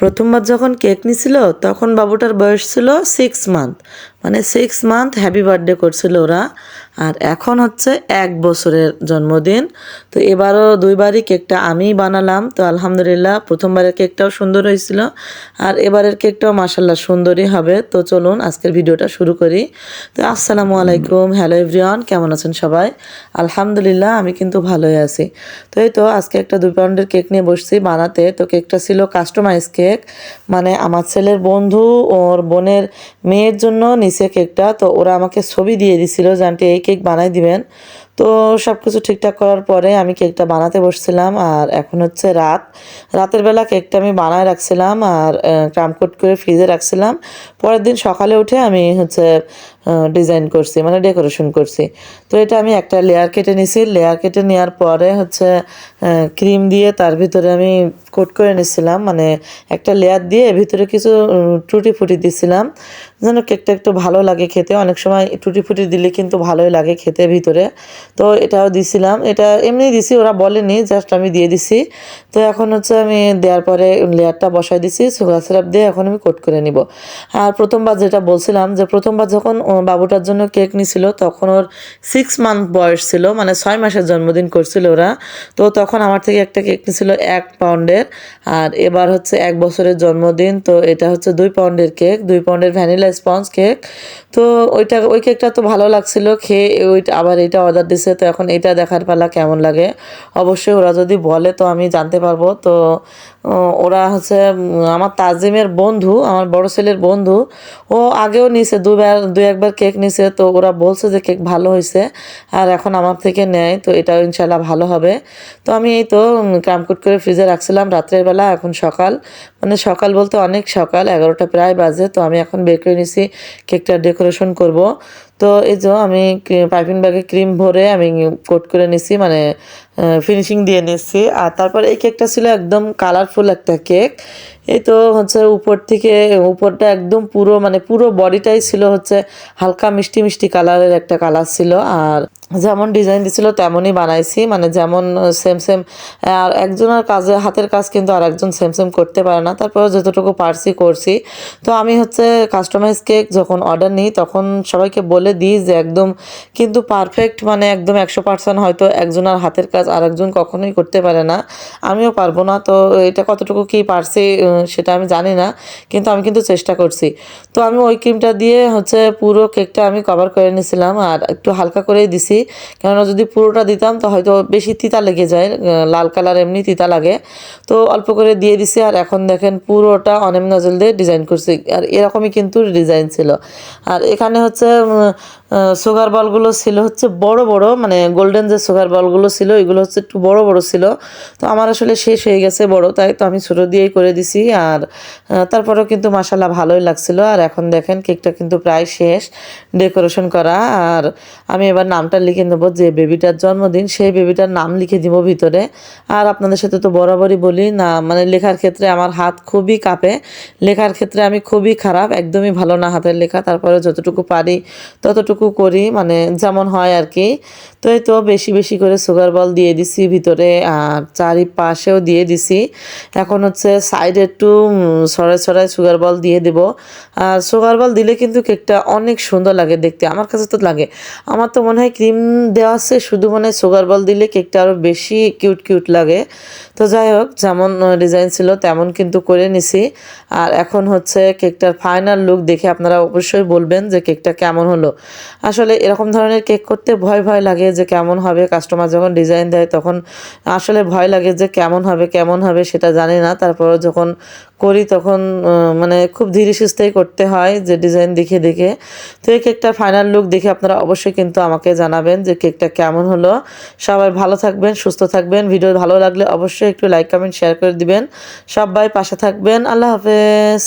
প্রথমবার যখন কেক নিছিল তখন বাবুটার বয়স ছিল সিক্স মান্থ মানে সিক্স মান্থ হ্যাপি বার্থডে করছিল ওরা। আর এখন হচ্ছে এক বছরের জন্মদিন। তো এবারও দুইবারই কেকটা আমিই বানালাম। তো আলহামদুলিল্লাহ প্রথমবারের কেকটাও সুন্দর হয়েছিল। আর এবারের কেকটাও মাসাল্লাহ সুন্দরই হবে। তো চলুন আজকের ভিডিওটা শুরু করি। তো আসসালামু আলাইকুম হ্যালো এভরিওয়ান কেমন আছেন সবাই? আলহামদুলিল্লাহ আমি কিন্তু ভালোই আছি। তো এই তো আজকে একটা দুই পাউন্ডের কেক নিয়ে বসছি বানাতে। তো কেকটা ছিল কাস্টমাইজ কেক মানে আমার ছেলের বন্ধু, ওর বোনের মেয়ের জন্য নিচে কেকটা তো ওরা আমাকে ছবি দিয়ে দিছিল যে আন্টি এই কেক বানাই দিবেন। তো সব কিছু ঠিকঠাক করার পরে আমি কেকটা বানাতে বসছিলাম, আর এখন হচ্ছে রাত। রাতের বেলা কেকটা আমি বানায় রাখছিলাম, আর ক্রামকোট করে ফ্রিজে রাখছিলাম। পরের দিন সকালে উঠে আমি হচ্ছে ডিজাইন করছি মানে ডেকোরেশন করছি। তো এটা আমি একটা লেয়ার কেটে নিছি। লেয়ার কেটে নেওয়ার পরে হচ্ছে ক্রিম দিয়ে তার ভিতরে আমি কোট করে নিছিলাম মানে একটা লেয়ার দিয়ে ভিতরে কিছু টুটি ফুটি দিছিলাম। যেন কেকটা একটু ভালো লাগে খেতে। অনেক সময় টুটি ফুটি দিলে কিন্তু ভালোই লাগে খেতে ভিতরে। তো এটাও দিছিলাম। এটা এমনি দিছি, ওরা বলেনি জাস্ট আমি দিয়ে দিছি। তো এখন হচ্ছে আমি দেওয়ার পরে লেয়ারটা বসাই দিছি, সুগার সিরাপ দিয়ে এখন আমি কোট করে নিব। আর প্রথমবার যেটা বলছিলাম যে, প্রথমবার যখন বাবুটার জন্য কেক নিছিল, তখন ওর সিক্স মান্থ বয়স ছিল মানে ছয় মাসের জন্মদিন করছিল ওরা। তো তখন আমার থেকে একটা কেক নিছিল এক পাউন্ডের, আর এবার হচ্ছে এক বছরের জন্মদিন, তো এটা হচ্ছে দুই পাউন্ডের কেক, দুই পাউন্ডের ভ্যানিলা স্পঞ্জ কেক। তো ওইটা, ওই কেকটা তো ভালো লাগছিল, খেয়ে ওইটা, আবার এটা অর্ডার দিছে, তো এখন এটা দেখার পালা কেমন লাগে? অবশ্যই ওরা যদি বলে, তো আমি জানতে পারব। তো ওরা হচ্ছে আমার তাজিমের বন্ধু, আমার বড় ছেলের বন্ধু। ও আগেও নিছে, দুবার, দুই একবার কেক নিছে। তো ওরা বলছে যে কেক ভালো হয়েছে আর এখন আমার থেকে নেয়, তো এটাও ইনশাল্লাহ ভালো হবে। তো আমি এই তো কামকুট করে ফ্রিজে রাখছিলাম রাত্রের বেলা, এখন সকাল। মানে সকাল বলতে অনেক সকাল, এগারোটা প্রায় বাজে, তো আমি এখন বের করে নিছি কেকটা ডেকোরেশন করব। তো এই যে আমি পাইপিং ব্যাগে ক্রিম ভরে আমি কোট করে নিছি মানে ফিনিশিং দিয়ে নিছি। আর তারপর এই কেকটা ছিল একদম কালারফুল একটা কেক। এই তো হচ্ছে উপর থেকে, উপরটা একদম পুরো মানে পুরো বডিটাই ছিল হচ্ছে হালকা মিষ্টি মিষ্টি কালারের একটা কালার ছিল। আর যেমন ডিজাইন দিছিল, তেমনই বানাইছি। মানে যেমন সেম সেম আর একজনের কাজে, হাতের কাজ কিন্তু আর একজন সেম সেম করতে পারে না। তারপর যতটুকু পারছি, করছি। তো আমি হচ্ছে কাস্টমাইজ কেক যখন অর্ডার নিই, তখন সবাইকে বলে দিই যে একদম কিন্তু পারফেক্ট মানে একদম একশো পার্সেন্ট হয়তো একজনের হাতের কাজ আর একজন কখনোই করতে পারে না। আমিও পারব না। তো এটা কতটুকু কি পারছি সেটা আমি জানি না। কিন্তু আমি কিন্তু চেষ্টা করছি। তো আমি ওই ক্রিমটা দিয়ে হচ্ছে পুরো কেকটা আমি কভার করে নিয়েছিলাম আর একটু হালকা করেই দিছি। কেননা যদি পুরোটা দিতাম তো হয়তো বেশি তিতা লেগে যায় লাল কালার এমনি তিতা লাগে। তো অল্প করে দিয়ে দিছি আর এখন দেখেন পুরোটা অনেম নজল দিয়ে ডিজাইন করছি। আর এরকমই কিন্তু ডিজাইন ছিল। আর এখানে হচ্ছে সুগার বলগুলো ছিল হচ্ছে বড় বড় মানে গোল্ডেন যে সুগার বলগুলো ছিল, এগুলো হচ্ছে একটু বড় বড় ছিল। তো আমার আসলে শেষ হয়ে গেছে বড়, তাই তো আমি ছোটো দিয়েই করে দিছি। আর তারপরেও কিন্তু মাসাল্লাহ ভালোই লাগছিল। আর এখন দেখেন কেকটা কিন্তু প্রায় শেষ ডেকোরেশন করা। আর আমি এবার নামটা লিখে নেব যে বেবিটার জন্মদিন, সেই বেবিটার নাম লিখে দিব ভিতরে। আর আপনাদের সাথে তো বরাবরই বলি, না মানে লেখার ক্ষেত্রে আমার হাত খুবই কাঁপে। লেখার ক্ষেত্রে আমি খুবই খারাপ, একদমই ভালো না হাতের লেখা। তারপরে যতটুকু পারি ততটুকু করি মানে যেমন হয় আর কি। তো এই তো বেশি বেশি করে সুগার বল দিয়ে দিছি ভিতরে, আর চারিপাশেও দিয়ে দিছি। এখন হচ্ছে সাইডে একটু সরাই সরাই সুগার বল দিয়ে দেব। আর সুগার বল দিলে কিন্তু কেকটা অনেক সুন্দর লাগে দেখতে, আমার কাছে তো লাগে। আমার তো মনে হয় ক্রিম দেওয়া আছে, শুধু মানে সুগার বল দিলে কেকটা আরও বেশি কিউট কিউট লাগে। তো যাই হোক, যেমন ডিজাইন ছিল, তেমন কিন্তু করে নিছি। আর এখন হচ্ছে কেকটার ফাইনাল লুক দেখে আপনারা অবশ্যই বলবেন যে কেকটা কেমন হলো। আসলে এরকম ধরনের কেক করতে ভয় ভয় লাগে যে কেমন হবে। কাস্টমার যখন ডিজাইন দেয় তখন আসলে ভয় লাগে যে কেমন হবে কেমন হবে সেটা জানি না। তারপর যখন করি তখন মানে খুব ধীরে সুস্থেই করতে হয় যে ডিজাইন দেখে দেখে। তো এই কেকটা ফাইনাল লুক দেখে আপনারা অবশ্যই কিন্তু আমাকে জানাবেন যে কেকটা কেমন হলো। সবাই ভালো থাকবেন, সুস্থ থাকবেন। ভিডিও ভালো লাগলে অবশ্যই একটু লাইক কমেন্ট শেয়ার করে দিবেন। সবাই পাশে থাকবেন। আল্লাহ হাফেজ।